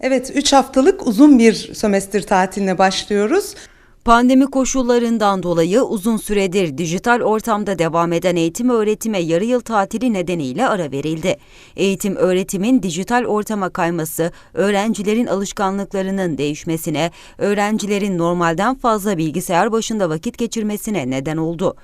Evet 3 haftalık uzun bir sömestr tatiline başlıyoruz. Pandemi koşullarından dolayı uzun süredir dijital ortamda devam eden eğitim öğretime yarı yıl tatili nedeniyle ara verildi. Eğitim öğretimin dijital ortama kayması, öğrencilerin alışkanlıklarının değişmesine, öğrencilerin normalden fazla bilgisayar başında vakit geçirmesine neden oldu.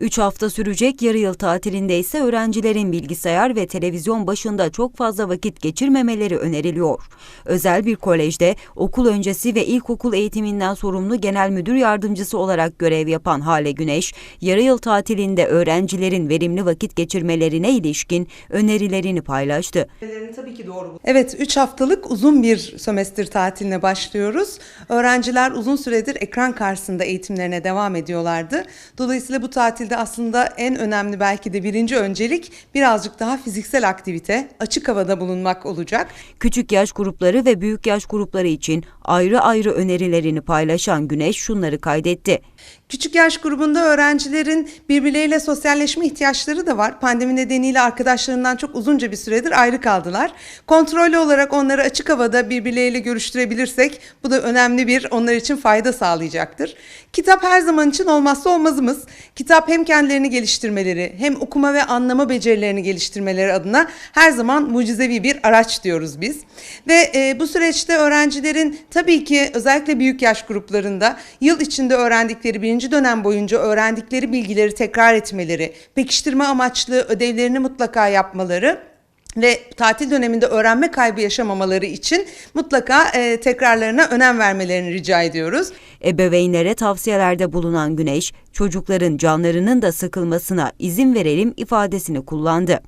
3 hafta sürecek yarı yıl tatilinde ise öğrencilerin bilgisayar ve televizyon başında çok fazla vakit geçirmemeleri öneriliyor. Özel bir kolejde okul öncesi ve ilkokul eğitiminden sorumlu genel müdür yardımcısı olarak görev yapan Hale Güneş, yarı yıl tatilinde öğrencilerin verimli vakit geçirmelerine ilişkin önerilerini paylaştı. Tabii ki doğru. Evet 3 haftalık uzun bir sömestr tatiline başlıyoruz. Öğrenciler uzun süredir ekran karşısında eğitimlerine devam ediyorlardı. Dolayısıyla bu tatilde aslında en önemli belki de birinci öncelik birazcık daha fiziksel aktivite, açık havada bulunmak olacak. Küçük yaş grupları ve büyük yaş grupları için ayrı ayrı önerilerini paylaşan Güneş şunları kaydetti. Küçük yaş grubunda öğrencilerin birbirleriyle sosyalleşme ihtiyaçları da var. Pandemi nedeniyle arkadaşlarından çok uzunca bir süredir ayrı kaldılar. Kontrollü olarak onları açık havada birbirleriyle görüştürebilirsek bu da önemli bir onlar için fayda sağlayacaktır. Kitap her zaman için olmazsa olmazımız. Kitap hem kendilerini geliştirmeleri hem okuma ve anlama becerilerini geliştirmeleri adına her zaman mucizevi bir araç diyoruz biz. Ve e, bu süreçte öğrencilerin tabii ki özellikle büyük yaş gruplarında yıl içinde öğrendikleri birinci dönem boyunca öğrendikleri bilgileri tekrar etmeleri, pekiştirme amaçlı ödevlerini mutlaka yapmaları ve tatil döneminde öğrenme kaybı yaşamamaları için mutlaka e, tekrarlarına önem vermelerini rica ediyoruz. Ebeveynlere tavsiyelerde bulunan Güneş, çocukların canlarının da sıkılmasına izin verelim ifadesini kullandı.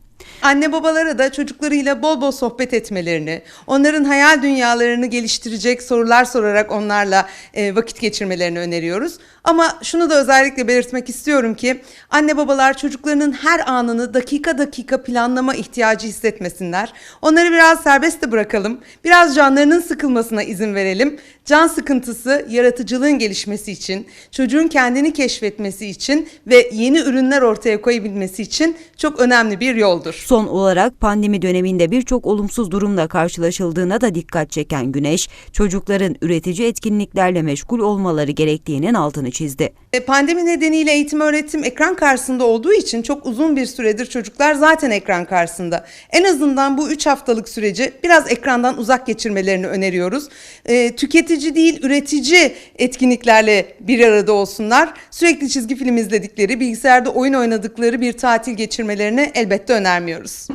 Anne babalara da çocuklarıyla bol bol sohbet etmelerini, onların hayal dünyalarını geliştirecek sorular sorarak onlarla e, vakit geçirmelerini öneriyoruz. Ama şunu da özellikle belirtmek istiyorum ki anne babalar çocuklarının her anını dakika dakika planlama ihtiyacı hissetmesinler. Onları biraz serbest de bırakalım. Biraz canlarının sıkılmasına izin verelim. Can sıkıntısı yaratıcılığın gelişmesi için, çocuğun kendini keşfetmesi için ve yeni ürünler ortaya koyabilmesi için çok önemli bir yoldur. Son olarak pandemi döneminde birçok olumsuz durumla karşılaşıldığına da dikkat çeken Güneş, çocukların üretici etkinliklerle meşgul olmaları gerektiğinin altını çizdi. E, Pandemi nedeniyle eğitim öğretim ekran karşısında olduğu için çok uzun bir süredir çocuklar zaten ekran karşısında. En azından bu 3 haftalık süreci biraz ekrandan uzak geçirmelerini öneriyoruz. E, tüketici değil üretici etkinliklerle bir arada olsunlar. Sürekli çizgi film izledikleri, bilgisayarda oyun oynadıkları bir tatil geçirmelerini elbette önermiyoruz.